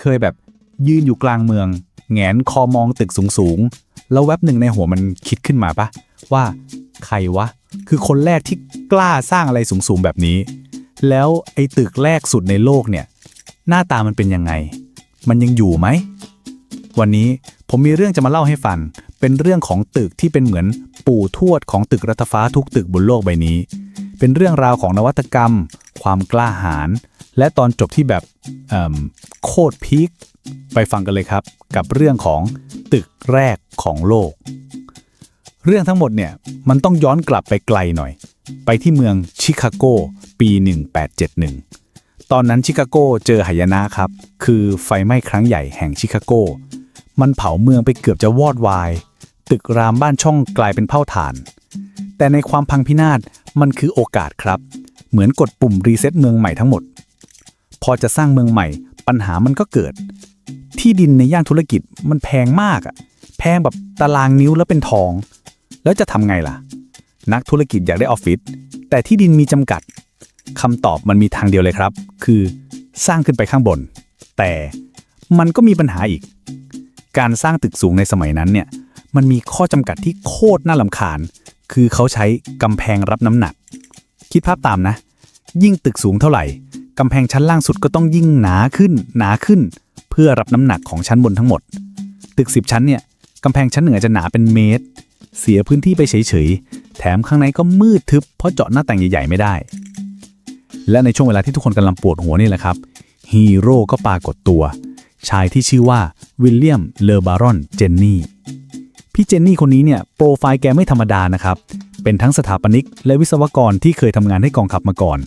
เคยแบบยืนอยู่กลางเมือง แงนคอมองตึกสูงๆ แล้วแวบหนึ่งในหัวมันคิดขึ้นมาปะว่าใครวะ คือคนแรกที่กล้าสร้างอะไรสูงๆแบบนี้ แล้วไอ้ตึกแรกสุดในโลกเนี่ย หน้าตามันเป็นยังไง มันยังอยู่ไหม วันนี้ผมมีเรื่องจะมาเล่าให้ฟัง เป็นเรื่องของตึกที่เป็นเหมือนปู่ทวดของตึกรัฐฟ้าทุกตึกบนโลกใบนี้ เป็นเรื่องราวของนวัตกรรม ความกล้าหาญ และตอนจบที่แบบโคตรพีคไปฟังกันเลยครับ กับเรื่องของตึกแรกของโลก เรื่องทั้งหมดเนี่ยมันต้องย้อนกลับไปไกลหน่อย ไปที่เมืองชิคาโกปี 1871 ตอนนั้นชิคาโกเจอหายนะครับ คือไฟไหม้ครั้งใหญ่แห่งชิคาโก มันเผาเมืองไปเกือบจะวอดวาย ตึกรามบ้านช่องกลายเป็นเผ่าถ่าน แต่ในความพังพินาศมันคือโอกาสครับ เหมือนกดปุ่มรีเซ็ตเมืองใหม่ทั้งหมด พอจะสร้างเมืองใหม่ ปัญหามันก็เกิด ที่ดินในย่านธุรกิจมันแพงมากอะแพงแบบตารางนิ้วแล้วเป็นทอง แล้วจะทำไงล่ะ นักธุรกิจอยากได้ออฟฟิศแต่ที่ดินมีจำกัดคำตอบมันมีทางเดียวเลยครับ คือสร้างขึ้นไปข้างบน แต่มันก็มีปัญหาอีก การสร้างตึกสูงในสมัยนั้นเนี่ยมันมีข้อจำกัดที่โคตรน่าลำคาญ คือเขาใช้กำแพงรับน้ำหนัก คิดภาพตามนะ ยิ่งตึกสูงเท่าไหร่ กำแพงชั้นล่างสุดก็ต้องยิ่งหนาขึ้น หนาขึ้น เพื่อรับน้ำหนักของชั้นบนทั้งหมด ตึก 10 ชั้นเนี่ยกำแพงชั้นเหนือจะหนาเป็นเมตร เสียพื้นที่ไปเฉยๆ แถมข้างในก็มืดทึบเพราะเจาะหน้าต่างใหญ่ๆไม่ได้ และในช่วงเวลาที่ทุกคนกำลังปวดหัวนี่แหละครับฮีโร่ก็ปรากฏตัว ชายที่ชื่อว่าวิลเลียมเลอบารอนเจนนี่พี่เจนนี่คนนี้เนี่ยโปรไฟล์แกไม่ธรรมดานะครับ เป็นทั้งสถาปนิกและวิศวกรที่เคยทำงานให้กองทัพมาก่อน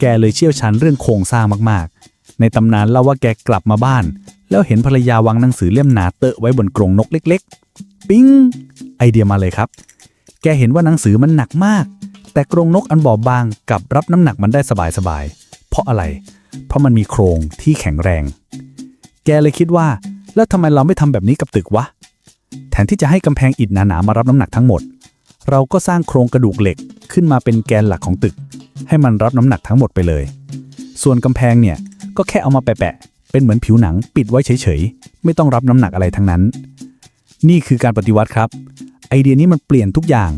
แกเลยเชี่ยวชาญเรื่องโครงสร้างมากๆ ในตำนานเล่าว่าแกกลับมาบ้าน แล้วเห็นภรรยาวางหนังสือเล่มหนาเตอะไว้บนกรงนกเล็ก ๆ ปิ๊ง ไอเดียมาเลยครับ แกเห็นว่าหนังสือมันหนักมาก แต่กรงนกอันบอบบางกลับรับน้ำหนักมันได้สบายๆ เพราะอะไร เพราะมันมีโครงที่แข็งแรง แกเลยคิดว่า แล้วทำไมเราไม่ทำแบบนี้กับตึกวะ แทนที่จะให้กำแพงอิฐหนาๆมารับน้ำหนักทั้งหมด เราก็สร้างโครงกระดูกเหล็กขึ้นมาเป็นแกนหลักของตึก ให้มันรับน้ำหนักทั้งหมดไปเลย ส่วนกำแพงเนี่ยก็แค่เอามาแปะๆเป็นเหมือนผิวหนังปิดไว้เฉยๆ ไม่ต้องรับน้ำหนักอะไรทั้งนั้น นี่คือการปฏิวัติครับ ไอเดียนี้มันเปลี่ยนทุกอย่าง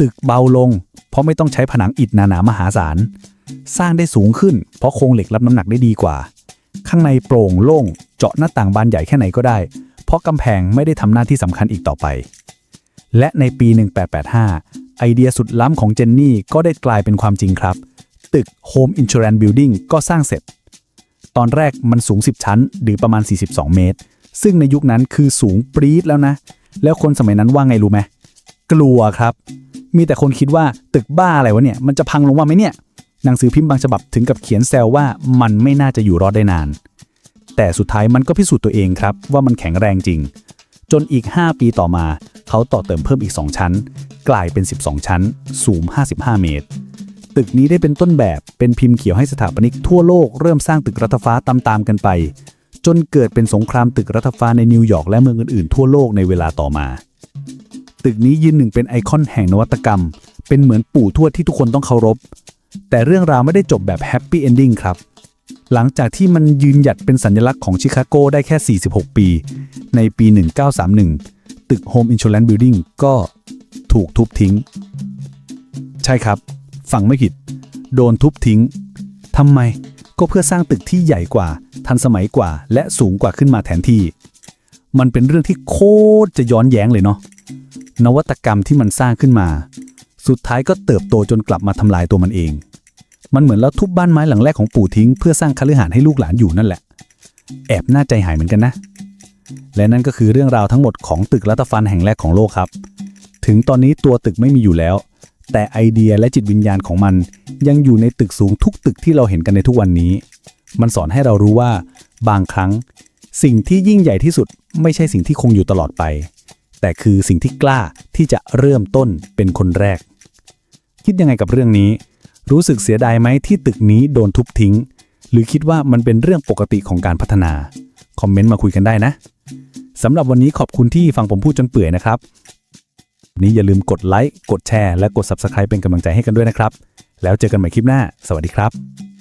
ตึกเบาลง เพราะไม่ต้องใช้ผนังอิฐหนาๆมหาศาล สร้างได้สูงขึ้น เพราะโครงเหล็กรับน้ำหนักได้ดีกว่า ข้างในโปร่งโล่ง เจาะหน้าต่างบานใหญ่แค่ไหนก็ได้ เพราะกำแพงไม่ได้ทำหน้าที่สำคัญอีกต่อไปและในปี 1885 ไอเดียสุดล้ำของเจนนี่ก็ได้กลายเป็นความจริงครับ ตึก Home Insurance Building ก็สร้างเสร็จ ตอนแรกมันสูง 10 ชั้น หรือประมาณ 42 เมตร ซึ่งในยุคนั้นคือสูงปรี๊ดแล้วนะ แล้วคนสมัยนั้นว่าไงรู้ไหมกลัวครับ มีแต่คนคิดว่าตึกบ้าอะไรวะเนี่ย มันจะพังลงว่าไหมเนี่ย หนังสือพิมพ์บางฉบับถึงกับเขียนแซวว่ามันไม่น่าจะอยู่รอดได้นาน แต่สุดท้ายมันก็พิสูจน์ตัวเองครับว่ามันแข็งแรงจริง จนอีก 5 ปีต่อมา เขาต่อเติมเพิ่มอีก 2 ชั้น กลายเป็น 12 ชั้น สูง 55 เมตร ตึกนี้ได้เป็นต้นแบบเป็นพิมพ์เขียวให้สถาปนิกทั่วโลกเริ่มสร้างตึกรัฐฟ้าตามๆกันไป จนเกิดเป็นสงครามตึกรัฐฟ้าในนิวยอร์กและเมืองอื่นๆทั่วโลกในเวลาต่อมา ตึกนี้ยืนหนึ่งเป็นไอคอนแห่งนวัตกรรม เป็นเหมือนปู่ทวดที่ทุกคนต้องเคารพแต่เรื่องราวไม่ได้จบแบบแฮปปี้เอนดิ้งครับ หลังจากที่มันยืนหยัดเป็นสัญลักษณ์ของชิคาโกได้แค่ 46 ปี ในปี 1931 ตึก Home Insurance Building ก็ถูกทุบทิ้ง ใช่ครับ ฟังไม่ผิด โดนทุบทิ้งทำไมก็เพื่อสร้างตึกที่ใหญ่กว่า ทันสมัยกว่า และสูงกว่าขึ้นมาแทนที่ มันเป็นเรื่องที่โคตรจะย้อนแย้งเลยเนาะนวัตกรรมที่มันสร้างขึ้นมา สุดท้ายก็เติบโตจนกลับมาทำลายตัวมันเอง มันเหมือนเราทุบบ้านไม้หลังแรกของปู่ทิ้งเพื่อสร้างคฤหาสน์ให้ลูกหลานอยู่นั่นแหละ แอบน่าใจหายเหมือนกันนะ และนั่นก็คือเรื่องราวทั้งหมดของตึกรัตฟันแห่งแรกของโลกครับ ถึงตอนนี้ตัวตึกไม่มีอยู่แล้ว แต่ไอเดียและจิตวิญญาณของมันยังอยู่ในตึกสูงทุกตึกที่เราเห็นกันในทุกวันนี้ มันสอนให้เรารู้ว่า บางครั้ง สิ่งที่ยิ่งใหญ่ที่สุด ไม่ใช่สิ่งที่คงอยู่ตลอดไป แต่คือสิ่งที่กล้าที่จะเริ่มต้นเป็นคนแรก คิดยังไงกับเรื่องนี้ รู้สึกเสียดายไหมที่ตึกนี้โดนทุบทิ้ง หรือคิดว่ามันเป็นเรื่องปกติของการพัฒนา คอมเมนต์มาคุยกันได้นะสำหรับวันนี้ขอบคุณที่ฟังผมพูดจนเปื่อยนะครับ นี้อย่าลืมกดไลค์ กดแชร์ และกด Subscribe เป็นกำลังใจให้กันด้วยนะครับ แล้วเจอกันใหม่คลิปหน้า สวัสดีครับ